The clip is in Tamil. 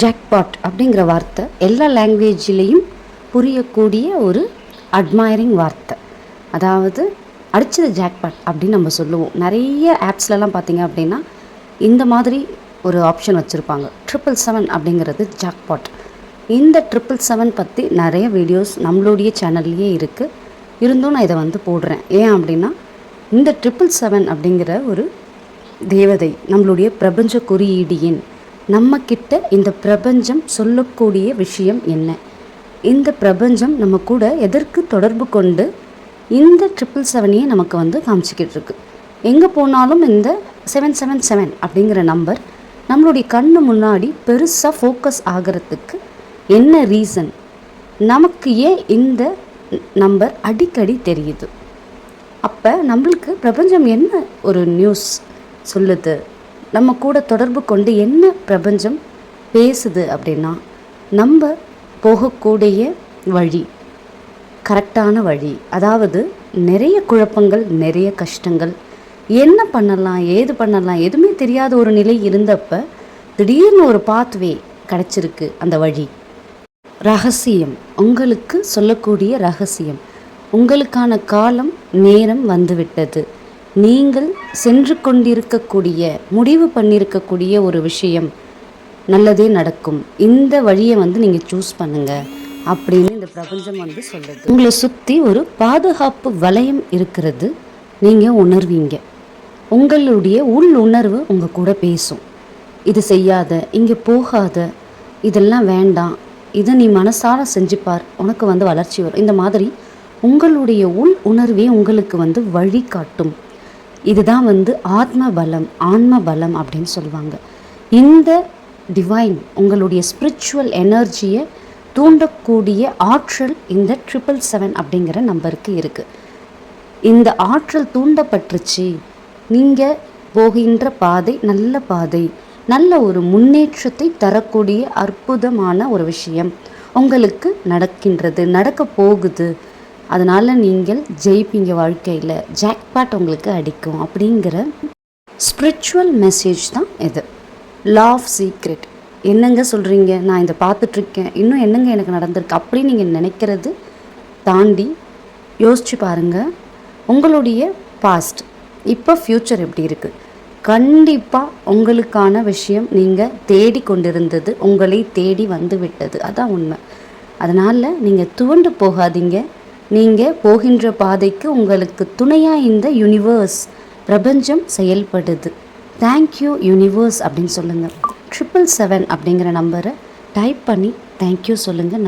ஜாக்பாட் அப்படிங்கிற வார்த்தை எல்லா லாங்குவேஜ்லேயும் புரியக்கூடிய ஒரு அட்மையரிங் வார்த்தை. அதாவது அடிச்சது ஜாக்பாட் அப்படின்னு நம்ம சொல்லுவோம். நிறைய ஆப்ஸ்லலாம் பார்த்தீங்க அப்படின்னா இந்த மாதிரி ஒரு ஆப்ஷன் வச்சுருப்பாங்க. ட்ரிபிள் செவன் அப்படிங்கிறது ஜாக்பாட் இந்த ட்ரிபிள் செவன் பற்றி நிறைய வீடியோஸ் நம்மளுடைய சேனல்லையே இருக்குது இருந்தும் நான் இதை வந்து போடுறேன். ஏன் அப்படின்னா இந்த ட்ரிபிள் செவன் அப்படிங்கிற ஒரு தேவதை நம்மளுடைய பிரபஞ்ச குறியீடு எண் நம்ம கிட்ட இந்த பிரபஞ்சம் சொல்லக்கூடிய விஷயம் என்ன? இந்த பிரபஞ்சம் நம்ம கூட எதற்கு தொடர்பு கொண்டு இந்த ட்ரிபிள் செவனையே நமக்கு வந்து காமிச்சிக்கிட்டு இருக்கு எங்கே போனாலும் இந்த செவன் செவன் செவன் அப்படிங்கிற நம்பர் நம்மளுடைய கண்ணு முன்னாடி பெருசாக ஃபோக்கஸ் ஆகிறதுக்கு என்ன ரீசன் நமக்கு ஏன் இந்த நம்பர் அடிக்கடி தெரியுது? அப்போ நம்மளுக்கு பிரபஞ்சம் என்ன ஒரு நியூஸ் சொல்லுது? நம்ம கூட தொடர்பு கொண்டு என்ன பிரபஞ்சம் பேசுது அப்படின்னா நம்ம போகக்கூடிய வழி கரெக்டான வழி அதாவது நிறைய குழப்பங்கள் நிறைய கஷ்டங்கள். என்ன பண்ணலாம் ஏது பண்ணலாம் எதுவுமே தெரியாத ஒரு நிலை இருந்தப்ப திடீர்னு ஒரு பாத்வே கிடச்சிருக்கு அந்த வழி. ரகசியம் உங்களுக்கு சொல்லக்கூடிய ரகசியம். உங்களுக்கான காலம் நேரம் வந்துவிட்டது. நீங்கள் சென்று கொண்டிருக்கக்கூடிய முடிவு பண்ணியிருக்கக்கூடிய ஒரு விஷயம் நல்லதே நடக்கும். இந்த வழியை வந்து நீங்கள் சூஸ் பண்ணுங்கள் அப்படின்னு இந்த பிரபஞ்சம் வந்து சொல்லுது. உங்களை சுற்றி ஒரு பாதுகாப்பு வலயம் இருக்கிறது. நீங்கள் உணர்வீங்க. உங்களுடைய உள் உணர்வு உங்கள் கூட பேசும். இது செய்யாத இங்கே போகாத இதெல்லாம் வேண்டாம். இதை நீ மனசார செஞ்சுப்பார் உனக்கு வந்து வளர்ச்சி வரும். இந்த மாதிரி உங்களுடைய உள் உணர்வே உங்களுக்கு வந்து வழி காட்டும். இதுதான் வந்து ஆத்ம பலம் ஆன்ம பலம் அப்படின்னு சொல்லுவாங்க. இந்த டிவைன் உங்களுடைய ஸ்பிரிச்சுவல் எனர்ஜியை தூண்டக்கூடிய ஆற்றல் இந்த ட்ரிபிள் செவன் அப்படிங்கிற நம்பருக்கு இருக்குது இந்த ஆற்றல் தூண்டப்பட்டுருச்சு. நீங்கள் போகின்ற பாதை நல்ல பாதை நல்ல ஒரு முன்னேற்றத்தை தரக்கூடிய அற்புதமான ஒரு விஷயம். உங்களுக்கு நடக்கின்றது நடக்க போகுது. அதனால் நீங்கள் ஜெயிப்பீங்க வாழ்க்கையில். ஜாக்பாட் உங்களுக்கு அடிக்கும் அப்படிங்கிற ஸ்பிரிச்சுவல் மெசேஜ் தான் இது. லா ஆஃப் சீக்ரெட் என்னங்க சொல்கிறீங்க நான் இதை பார்த்துட்ருக்கேன். இன்னும் என்னங்க எனக்கு நடந்திருக்கு அப்படின்னு நீங்கள் நினைக்கிறது தாண்டி யோசிச்சு பாருங்கள் உங்களுடைய பாஸ்ட் இப்போ ஃப்யூச்சர் எப்படி இருக்குது கண்டிப்பாக உங்களுக்கான விஷயம் நீங்கள் தேடி கொண்டிருந்தது உங்களை தேடி வந்து விட்டது. அதான் உண்மை. அதனால் நீங்கள் துவண்டு போகாதீங்க. நீங்கள் போகின்ற பாதைக்கு உங்களுக்கு துணையாக இந்த யூனிவர்ஸ் பிரபஞ்சம் செயல்படுது. தேங்க்யூ யூனிவர்ஸ் அப்படின்னு சொல்லுங்கள் ட்ரிபிள் செவன் அப்படிங்கிற நம்பரை டைப் பண்ணி தேங்க்யூ சொல்லுங்கள்